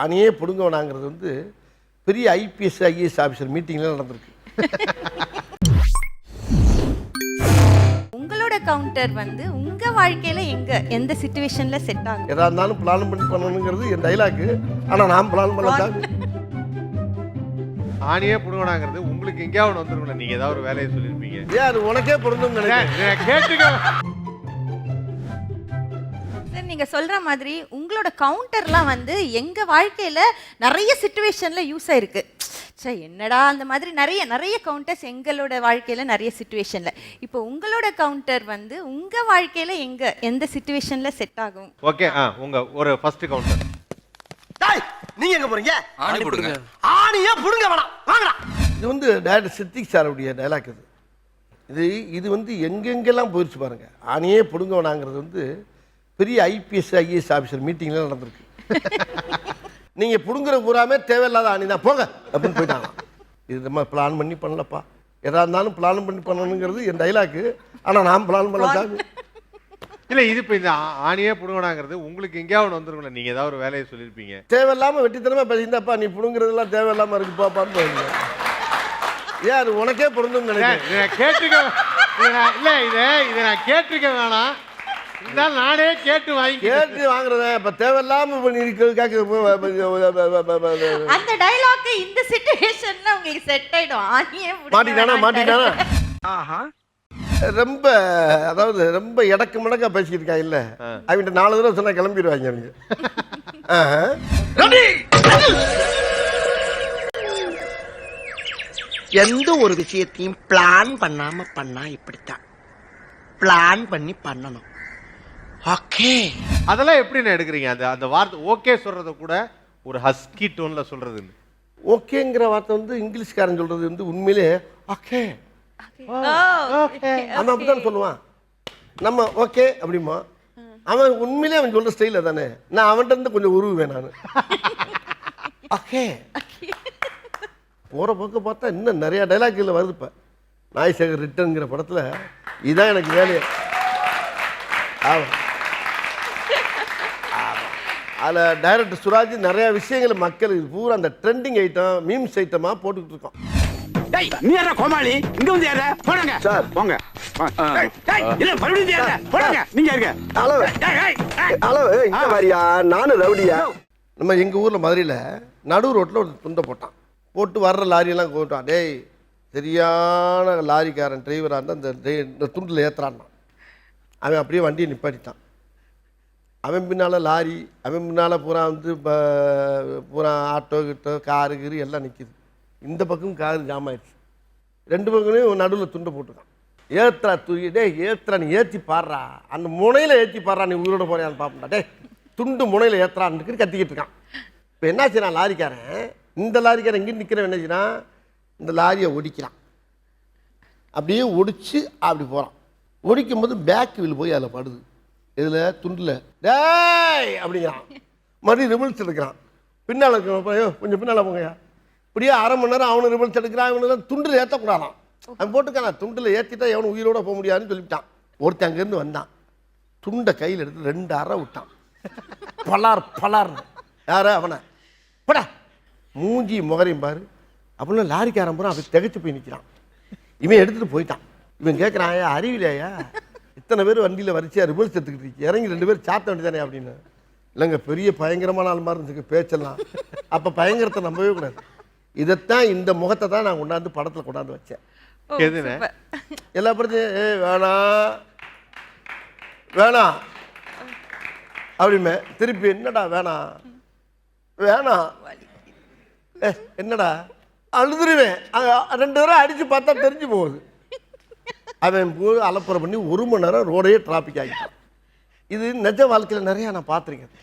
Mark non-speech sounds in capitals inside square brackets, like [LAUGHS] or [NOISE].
ஆணையே பிடுங்கவனாங்கிறது வந்து பெரிய IPS IAS officer மீட்டிங்கில் நடந்திருக்கு. உங்களோட கவுண்டர் வந்து உங்க வாழ்க்கையில எங்க எந்த சுச்சுவேஷன்ல செட் ஆகும் எதா இருந்தாலும் பிளான் பண்ணி பண்ணணுங்கிறது என் டைலாக்கு ஆனால் நான் பிளான் பண்ணலாம் ஆணியே புடுங்கணாங்கிறது உங்களுக்கு எங்கேயாவது வந்துருங்களா நீங்க ஏதாவது ஒரு வேலையை சொல்லியிருப்பீங்க. ஏன் அது உனக்கே பொருந்தும் கேட்டுக்க. சார் நீங்க சொல்ற மாதிரி உங்களோட கவுண்டர்லாம் வந்து எங்க வாழ்க்கையில நிறைய சுச்சுவேஷன்ல யூஸ் ஆயிருக்கு. சே என்னடா அந்த மாதிரி நிறைய நிறைய கவுண்டர்ஸ் எங்களோட வாழ்க்கையில நிறைய சுச்சுவேஷன்ல இப்போ உங்களோட கவுண்டர் வந்து உங்க வாழ்க்கையில எங்க எந்த சுச்சுவேஷன்ல செட் ஆகும்? ஓகே ஆ உங்க ஒரு ஃபர்ஸ்ட் கவுண்டர் டேய், நீங்க எங்க போறீங்க? ஆணி கொடுங்க ஆணியே புடுங்க வேணாம். வாங்கடா. இது வந்து டேரக்டர் சித்திக் சாருடைய டைலாக் இது. இது இது வந்து எங்கெங்கெல்லாம் போயிடுச்சு பாருங்க. ஆணியே புடுங்க வேணாங்கிறது வந்து பெரிய ஐபிஎஸ் ஐஏஎஸ் ஆஃபீஸர் மீட்டிங்கில் நடந்திருக்கு. நீங்கள் புடுங்குற பூராமே தேவையில்லாத ஆணி தான் போங்க அப்படின்னு போயிட்டாங்க இது நம்ம பிளான் பண்ணி பண்ணலப்பா. எதா இருந்தாலும் பிளான் பண்ணி பண்ணணுங்கிறது என் டைலாக்கு ஆனால் நான் பிளான் பண்ணல சாமி. இல்ல இது இப்ப இந்த ஆணியே புடுங்கணாங்கிறது உங்களுக்கு எங்கேயாவது வந்துருங்களா நீங்க ஏதாவது ஒரு வேலையை சொல்லியிருப்பீங்க தேவையில்லாம வெட்டித்தனமா பேசியிருந்தாப்பா நீ புடுங்குறதெல்லாம் தேவையில்லாம இருக்குப்பாப்பான்னு போயிருங்க ஏன் அது உனக்கே பொருந்தும் ஏன், நினைக்கிறேன் கேட்டுக்க இல்ல இதை இதை நான் கேட்டிருக்க வேணாம். நானே கேட்டு வாங்கி கேட்டு வாங்குறத இப்ப தேவையில்லாம அந்த டயலாக் இந்த சுச்சுவேஷன்ல உங்களுக்கு செட் ஆயிடும். ஆனியே மாட்டிட்டானா. மாட்டிட்டானா? ரொம்ப அதாவது ரொம்ப இடக்கு மடக்கா பேசிக்கிட்டு இருக்கான் இல்ல? அவங்க நாலு தடவை சொன்னா கிளம்பிடுவாங்க அவங்க [LAUGHS] ஆஹா. எந்த ஒரு விஷயத்தையும் பிளான் பண்ணாம பண்ணா இப்படித்தான். பிளான் பண்ணி பண்ணணும். ஓகே அதெல்லாம் எப்படி நான் எடுக்கிறீங்க? அந்த அந்த வார்த்தை ஓகே சொல்றத கூட ஒரு ஹஸ்கி டோன்ல சொல்றதுன்னு ஓகேங்கிற வார்த்தை வந்து இங்கிலீஷ்காரன் சொல்றது வந்து உண்மையிலே ஓகே ஓ, அவன் அப்படித்தான் சொல்லுவான். நம்ம ஓகே அப்படிமா? அவன் உண்மையிலே அவன் சொல்ற ஸ்டைல தானே. நான் அவன்கிட்ட இருந்து கொஞ்சம் உருவுவேன் நான். ஓகே [LAUGHS] போற போக்க பார்த்தா இன்னும் நிறைய டைலாக்ல வருது இப்ப. நாய்சேகர் ரிட்டர்ங்கிற படத்துல இதான் எனக்கு வேலையே. ஆமா ஆமா. அதுல டைரக்டர் சுராஜ் நிறைய விஷயங்களை மக்களுக்கு பூரா அந்த ட்ரெண்டிங் ஐட்டம் மீம்ஸ் ஐட்டமா போட்டுக்கிட்டு இருக்கோம். டேய் நீ யாரா கோமாளி? இங்க வந்து யாரா போடுங்க. சார். போங்க. டேய், டேய், இல்ல மறுபடியும் யாரா போடுங்க. நீங்க இருங்க ஹலோ டேய், டேய், டேய். ஹலோ இங்க வரியா? நானும் ரவுடியா? நம்ம எங்க ஊர்ல மதுரையில நடு ரோட்ல ஒரு துண்டை போட்டான். போட்டு வர்ற லாரியெல்லாம் போட்டான். டேய் சரியான லாரிக்காரன் டிரைவராக இருந்தால் இந்த துண்டில் ஏத்துறான்னா அவன் அப்படியே வண்டியை நிப்பாட்டிட்டான். அவன் பின்னால் லாரி அவன் பின்னால் பூரா வந்து இப்போ பூரா ஆட்டோ கிட்டோ காரு கீரு எல்லாம் நிற்கிது இந்த பக்கம் காரு ஜாம் ஆயிடுச்சு. ரெண்டு பக்கமும் நடுவில் துண்டை போட்டுருக்கான். ஏத்துறா தூக்கி டே ஏத்துறா நீ ஏற்றி பாடுறா. அந்த முனையில் ஏற்றி பாடுறா நீ உயிரோட போறியான்னு பார்ப்பா டேய் துண்டு முனையில் ஏத்துறான்னு கத்திக்கிட்டு இருக்கான். இப்போ என்ன செய்யறான் லாரிக்காரன்? இந்த லாரிக்காரன் இங்கே நிற்கிறவன் என்ன செய்யறான் இந்த லாரியை ஒடிக்கிறான். அப்படியே ஒடிச்சு அப்படி போகிறான் ஒடிக்கும் போது பேக் வில் போய் அதில் படுது. இதில் துண்டில். டேய்! அப்படிங்கிறான். மறுபடியும் ரிவல்ஸ் எடுக்கிறான். பின்னால் இருக்கிறவன் ஐயோ கொஞ்சம் பின்னால் போங்கய்யா. இப்படியே அரை மணி நேரம் அவனு ரிவல்ஸ் எடுக்கிறான் இவனு துண்டில் ஏற்றக்கூடாதான் அவன் போட்டுக்கான துண்டில் ஏற்றிட்டா எவனும் உயிரோட போக முடியாதுன்னு சொல்லிவிட்டான். ஒருத்தன் அங்கேருந்து வந்தான். துண்டை கையில் எடுத்து ரெண்டு அறை விட்டான். பலார் பலார். யார்? அவனை. படா. மூஞ்சி முகரையும் பாரு. அப்படின்னா லாரிக்காரன் பூரா அப்படி திகைச்சு போய் நிற்கிறான் இவன் எடுத்துகிட்டு போயிட்டான். இவன் கேட்குறான் ஐயா அறிவிலையா இத்தனை பேர் வண்டியில் வரிசையா ரிவர்ஸ் எடுத்துக்கிட்டு இருக்கு. இறங்கி ரெண்டு பேர் சாத்த வேண்டியதானே அப்படின்னு. இல்லைங்க பெரிய பயங்கரமான ஆள் மாதிரி இருந்துச்சு பேச்செல்லாம். அப்போ பயங்கரத்தை நம்பவே கூடாது. இதைத்தான் இந்த முகத்தை தான் நான் கொண்டாந்து படத்தில் கொண்டாந்து வச்சேன். super. எல்லா படத்தையும் ஏ வேணாம் வேணாம் அப்படிமே திருப்பி என்னடா வேணாம் வேணாம் ஏ என்னடா? அழுதுருவேன். ரெண்டு தடவை அடிச்சு பார்த்தா தெரிஞ்சு போகுது. அவன் போய் அலப்புறம் பண்ணி ஒரு மணி நேரம் ரோடே டிராஃபிக் ஆகிட்டான். இது நிஜ வாழ்க்கையில் நிறையா நான் பார்த்துருக்கேன்.